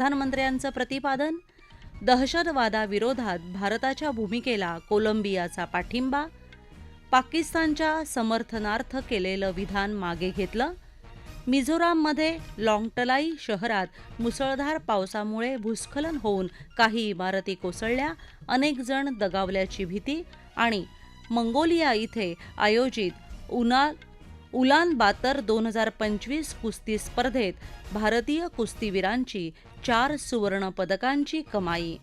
प्रधानमंत्र्यांचं प्रतिपादन? दहशतवादाविरोधात भारताच्या भूमिकेला कोलंबियाचा पाठिंबा? पाकिस्तानच्या समर्थनार्थ केलेलं विधान मागे घेतलं? मिझोराममध्ये लाँगटलाई शहरात मुसळधार पावसामुळे भूस्खलन होऊन काही इमारती कोसळल्या अनेक जण दगावल्याची भीती आणि मंगोलिया इथे आयोजित उना उलान बातर दोन हजार पंचवीस कुस्ती स्पर्धेत भारतीय कुस्तीवीरांची चार सुवर्ण पदकांची कमाई.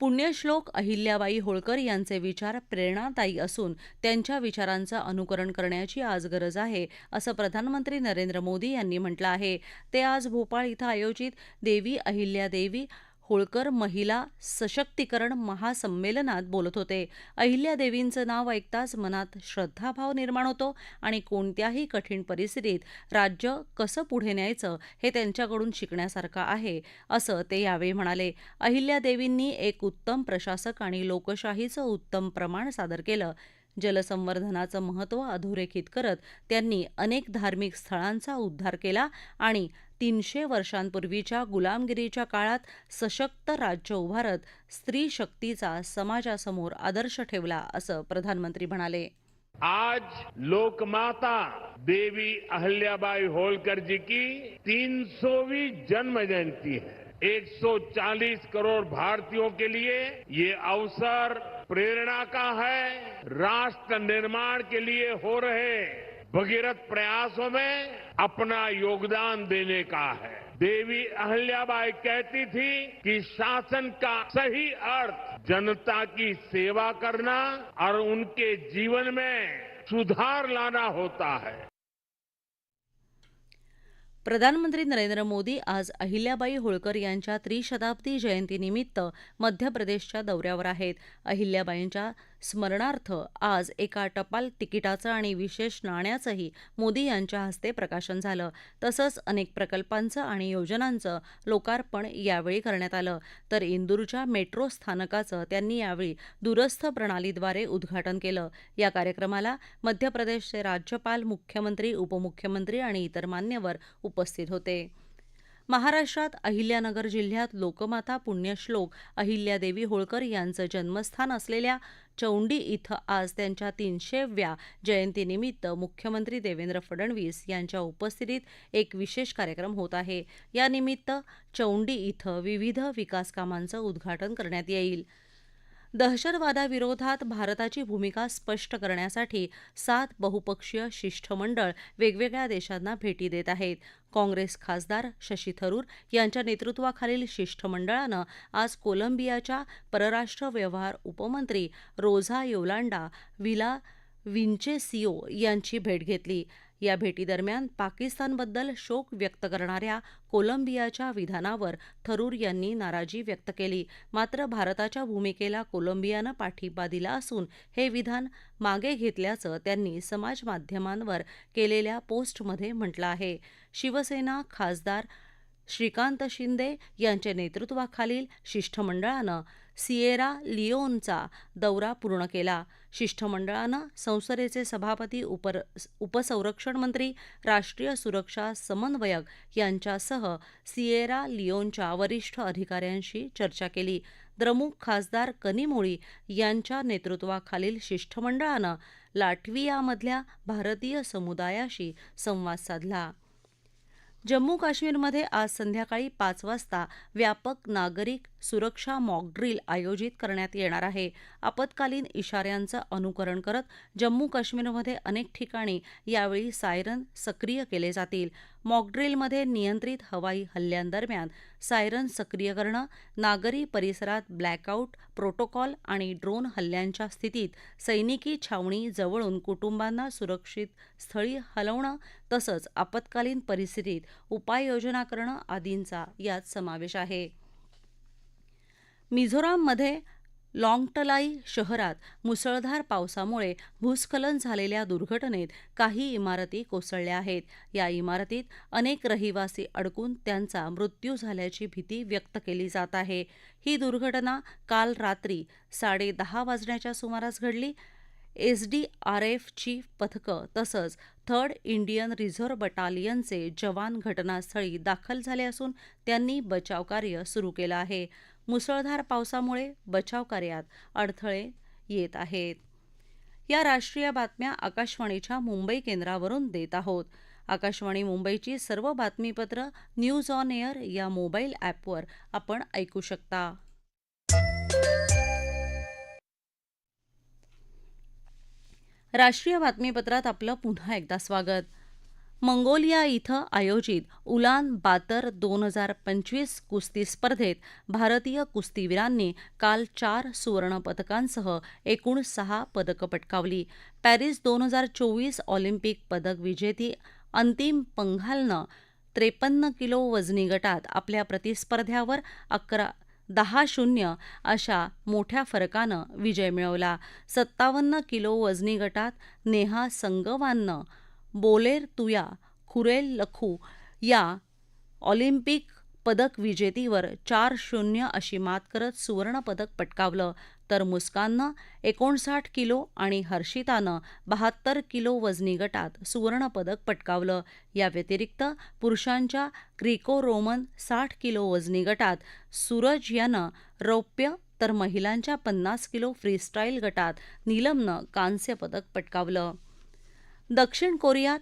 पुण्यश्लोक अहिल्याबाई होळकर यांचे विचार प्रेरणादायी असून त्यांच्या विचारांचं अनुकरण करण्याची आज गरज आहे असं प्रधानमंत्री नरेंद्र मोदी यांनी म्हटलं आहे. ते आज भोपाळ इथं आयोजित देवी अहिल्यादेवी होळकर महिला सशक्तीकरण महासंमेलनात बोलत होते. अहिल्यादेवींचं नाव ऐकताच मनात श्रद्धाभाव निर्माण होतो आणि कोणत्याही कठीण परिस्थितीत राज्य कसं पुढे न्यायचं हे त्यांच्याकडून शिकण्यासारखं आहे असं ते यावेळी म्हणाले. अहिल्यादेवींनी एक उत्तम प्रशासक आणि लोकशाहीचं उत्तम प्रमाण सादर केलं. जलसंवर्धनाचं महत्त्व अधोरेखित करत त्यांनी अनेक धार्मिक स्थळांचा उद्धार केला आणि तीनशे वर्षांपूर्वीच्या गुलामगिरीच्या काळात सशक्त राज्य उभारत स्त्री शक्तीचा समाजासमोर आदर्श ठेवला असं प्रधानमंत्री म्हणाले. आज लोकमाता देवी अहल्याबाई होलकर जी की 300वीं जन्म जयंती है. 140 करोड़ भारतीयों के लिए ये अवसर प्रेरणा का है। राष्ट्र निर्माण के लिए हो रहे भगीरथ प्रयासों में अपना योगदान देने का है। देवी अहल्याबाई कहती थी कि शासन का सही अर्थ जनता की सेवा करना और उनके जीवन में सुधार लाना होता है। प्रधानमंत्री नरेंद्र मोदी आज अहिल्याबाई होळकर यांच्या त्रिशताब्दी जयंतीनिमित्त मध्य प्रदेशच्या दौऱ्यावर आहेत. अहिल्याबाईंच्या स्मरणार्थ आज एका टपाल तिकिटाचं आणि विशेष नाण्याचंही मोदी यांच्या हस्ते प्रकाशन झालं. तसंच अनेक प्रकल्पांचं आणि योजनांचं लोकार्पण यावेळी करण्यात आलं. तर इंदूरच्या मेट्रो स्थानकाचं त्यांनी यावेळी दूरस्थ प्रणालीद्वारे उद्घाटन केलं. या कार्यक्रमाला मध्य प्रदेशचे राज्यपाल मुख्यमंत्री उपमुख्यमंत्री आणि इतर मान्यवर उपस्थित होते. महाराष्ट्रात अहिल्यानगर जिल्ह्यात लोकमाता पुण्यश्लोक अहिल्यादेवी होळकर यांचं जन्मस्थान असलेल्या चौंडी इथं आज त्यांच्या तीनशेव्या जयंतीनिमित्त मुख्यमंत्री देवेंद्र फडणवीस यांच्या उपस्थितीत एक विशेष कार्यक्रम होत आहे. यानिमित्त चौंडी इथं विविध विकासकामांचं उद्घाटन करण्यात येईल. दहशतवादाविरोधात भारताची भूमिका स्पष्ट करण्यासाठी सात बहुपक्षीय शिष्टमंडळ वेगवेगळ्या देशांना भेटी देत आहेत. काँग्रेस खासदार शशी थरूर यांच्या नेतृत्वाखालील शिष्टमंडळानं आज कोलंबियाच्या परराष्ट्र व्यवहार उपमंत्री रोझा योलांडा व्हिला विंचेसिओ यांची भेट घेतली. या भेटीदरम्यान पाकिस्तानबद्दल शोक व्यक्त करणाऱ्या कोलंबियाच्या विधानावर थरूर यांनी नाराजी व्यक्त केली. मात्र भारताच्या भूमिकेला कोलंबियानं पाठिंबा दिला असून हे विधान मागे घेतल्याचं त्यांनी समाजमाध्यमांवर केलेल्या पोस्टमध्ये म्हटलं आहे. शिवसेना खासदार श्रीकांत शिंदे यांच्या नेतृत्वाखालील शिष्टमंडळानं सिएरा लिओनचा दौरा पूर्ण केला. शिष्टमंडळानं संसदेचे सभापती उपर उपसंरक्षण मंत्री राष्ट्रीय सुरक्षा समन्वयक यांच्यासह सिएरा लिओनच्या वरिष्ठ अधिकाऱ्यांशी चर्चा केली. द्रमुक खासदार कनिमोळी यांच्या नेतृत्वाखालील शिष्टमंडळानं लाटवियामधल्या भारतीय समुदायाशी संवाद साधला. जम्मू काश्मीरमध्ये आज संध्याकाळी पाच वाजता व्यापक नागरिक सुरक्षा मॉकड्रिल आयोजित करण्यात येणार आहे. आपत्कालीन इशाऱ्यांचं अनुकरण करत जम्मू काश्मीरमध्ये अनेक ठिकाणी यावेळी सायरन सक्रिय केले जातील. मॉकड्रिलमध्ये नियंत्रित हवाई हल्ल्यांदरम्यान सायरन सक्रिय करणं नागरी परिसरात ब्लॅकआउट प्रोटोकॉल आणि ड्रोन हल्ल्यांच्या स्थितीत सैनिकी छावणी जवळून कुटुंबांना सुरक्षित स्थळी हलवणं तसंच आपत्कालीन परिस्थितीत उपाययोजना करणं आदींचा यात समावेश आहे. मिझोराममध्ये लाँगटलाई शहरात मुसळधार पावसामुळे भूस्खलन झालेल्या दुर्घटनेत काही इमारती कोसळल्या आहेत. या इमारतीत अनेक रहिवासी अडकून त्यांचा मृत्यू झाल्याची भीती व्यक्त केली जात आहे. ही दुर्घटना काल रात्री साडेदहा वाजण्याच्या सुमारास घडली. एस डी आर एफची पथकं तसंच थर्ड इंडियन रिझर्व्ह बटालियनचे जवान घटनास्थळी दाखल झाले असून त्यांनी बचावकार्य सुरू केलं आहे. मुसळधार पावसामुळे बचावकार्यात अडथळे येत आहेत. या राष्ट्रीय बातम्या आकाशवाणीच्या मुंबई केंद्रावरून देत आहोत. आकाशवाणी मुंबईची सर्व बातमीपत्र न्यूज ऑन एअर या मोबाईल ॲपवर आपण ऐकू शकता. राष्ट्रीय बातमीपत्रात आपलं पुन्हा एकदा स्वागत. मंगोलिया इथं आयोजित उलान बातर दोन हजार पंचवीस कुस्ती स्पर्धेत भारतीय कुस्तीवीरांनी काल चार सुवर्णपदकांसह एकूण सहा पदकं पटकावली. पॅरिस दोन हजार चोवीस ऑलिम्पिक पदक विजेती अंतिम पंघालनं त्रेपन्न किलो वजनी गटात आपल्या प्रतिस्पर्ध्यावर अकरा दहा शून्य अशा मोठ्या फरकानं विजय मिळवला. सत्तावन्न किलो वजनी गटात नेहा संगवाननं बोलेर तुया खुरेल लखू या ऑलिम्पिक पदक विजेतीवर चार शून्य अशी मात करत सुवर्णपदक पटकावलं. तर मुस्काननं एकोणसाठ किलो आणि हर्षितानं बहात्तर किलो वजनी गटात सुवर्णपदक पटकावलं. या व्यतिरिक्त पुरुषांच्या ग्रीको रोमन साठ किलो वजनी गटात सूरज यानं रौप्य तर महिलांच्या पन्नास किलो फ्रीस्टाईल गटात नीलमनं कांस्य पदक पटकावलं. दक्षिण कोरियात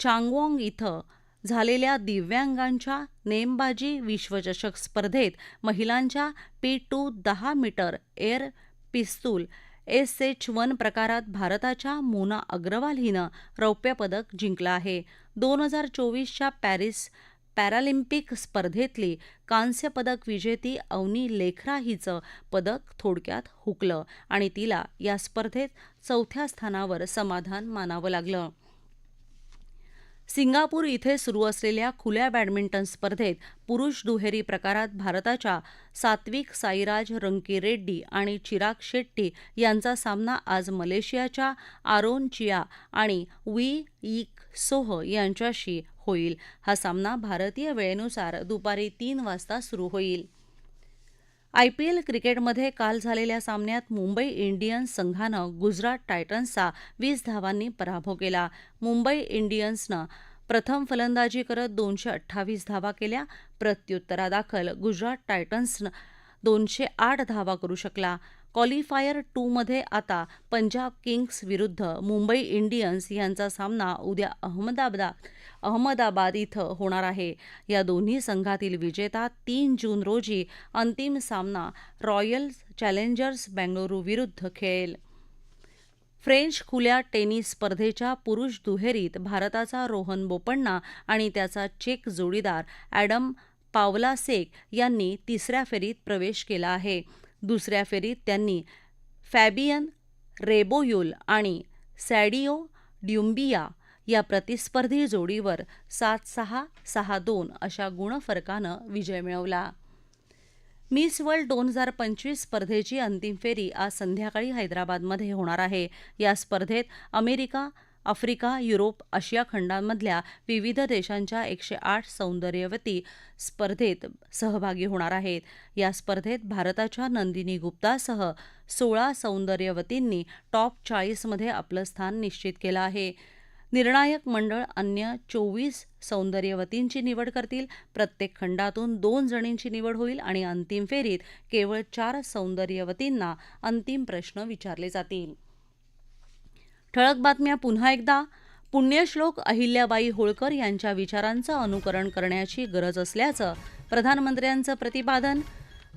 चांगवॉंग इथं झालेल्या दिव्यांगांच्या नेमबाजी विश्वचषक स्पर्धेत महिलांच्या पी टू दहा मीटर एअर पिस्तूल एस एच वन प्रकारात भारताच्या मोना अग्रवाल हिनं रौप्यपदक जिंकलं आहे. दोन हजार चोवीसच्या पॅरिस पॅरालिम्पिक स्पर्धेतली कांस्यपदक विजेती अवनी लेखरा हिचं पदक थोडक्यात हुकलं आणि तिला या स्पर्धेत चौथ्या स्थानावर समाधान मानावं लागलं. सिंगापूर इथे सुरू असलेल्या खुल्या बॅडमिंटन स्पर्धेत पुरुष दुहेरी प्रकारात भारताच्या सात्विक साईराज रंकीरेड्डी आणि चिराग शेट्टी यांचा सामना आज मलेशियाच्या आरोन चिया आणि वी ईक सोह यांच्याशी होईल. हा सामना भारतीय वेळेनुसार दुपारी तीन वाजता सुरू होईल. आयपीएल क्रिकेटमध्ये काल झालेल्या सामन्यात मुंबई इंडियन्स संघानं गुजरात टायटन्सचा वीस धावांनी पराभव केला. मुंबई इंडियन्सनं प्रथम फलंदाजी करत दोनशे अठ्ठावीस धावा केल्या. प्रत्युत्तरादाखल गुजरात टायटन्सनं दोनशे आठ धावा करू शकला. क्वालिफायर टूमध्ये आता पंजाब किंग्स विरुद्ध मुंबई इंडियन्स यांचा सामना उद्या अहमदाबाद अहमदाबाद इथं होणार आहे. या दोन्ही संघातील विजेता तीन जून रोजी अंतिम सामना रॉयल चॅलेंजर्स बेंगळुरू विरुद्ध खेळेल. फ्रेंच खुल्या टेनिस स्पर्धेच्या पुरुष दुहेरीत भारताचा रोहन बोपण्णा आणि त्याचा चेक जोडीदार ॲडम पावलासेक यांनी तिसऱ्या फेरीत प्रवेश केला आहे. दुसऱ्या फेरीत त्यांनी फॅबियन रेबोयुल आणि सॅडिओ ड्युम्बिया या प्रतिस्पर्धी जोडीवर सात सहा सहा दोन अशा गुणफरकानं विजय मिळवला. मिस वर्ल्ड दोन हजार पंचवीस स्पर्धेची अंतिम फेरी आज संध्याकाळी हैदराबादमध्ये होणार आहे. या स्पर्धेत अमेरिका आफ्रिका युरोप आशिया खंडांमधल्या विविध देशांच्या एकशे आठ सौंदर्यवती स्पर्धेत सहभागी होणार आहेत. या स्पर्धेत भारताच्या नंदिनी गुप्तासह सोळा सौंदर्यवतींनी टॉप चाळीसमध्ये आपलं स्थान निश्चित केलं आहे. निर्णायक मंडळ अन्य चोवीस सौंदर्यवतींची निवड करतील. प्रत्येक खंडातून दोन जणींची निवड होईल आणि अंतिम फेरीत केवळ चार सौंदर्यवतींना अंतिम प्रश्न विचारले जातील. ठळक बातम्या पुन्हा एकदा. पुण्यश्लोक अहिल्याबाई होळकर यांच्या विचारांचं अनुकरण करण्याची गरज असल्याचं प्रधानमंत्र्यांचं प्रतिपादन.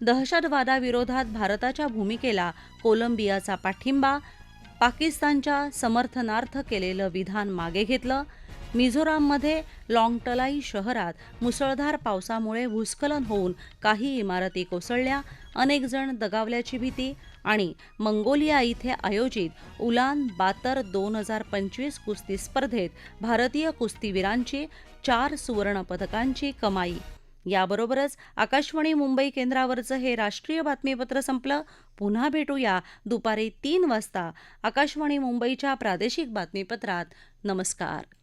दहशतवादाविरोधात भारताच्या भूमिकेला कोलंबियाचा पाठिंबा. पाकिस्तानच्या समर्थनार्थ केलेलं विधान मागे घेतलं. मिझोराममध्ये लाँगटलाई शहरात मुसळधार पावसामुळे भूस्खलन होऊन काही इमारती कोसळल्या. अनेक जण दगावल्याची भीती. आणि मंगोलिया इथे आयोजित उलान बातर दोन हजार पंचवीस कुस्ती स्पर्धेत भारतीय कुस्तीवीरांची चार सुवर्णपदकांची कमाई. याबरोबरच आकाशवाणी मुंबई केंद्रावरचं हे राष्ट्रीय बातमीपत्र संपलं. पुन्हा भेटूया दुपारी तीन वाजता आकाशवाणी मुंबईच्या प्रादेशिक बातमीपत्रात. नमस्कार.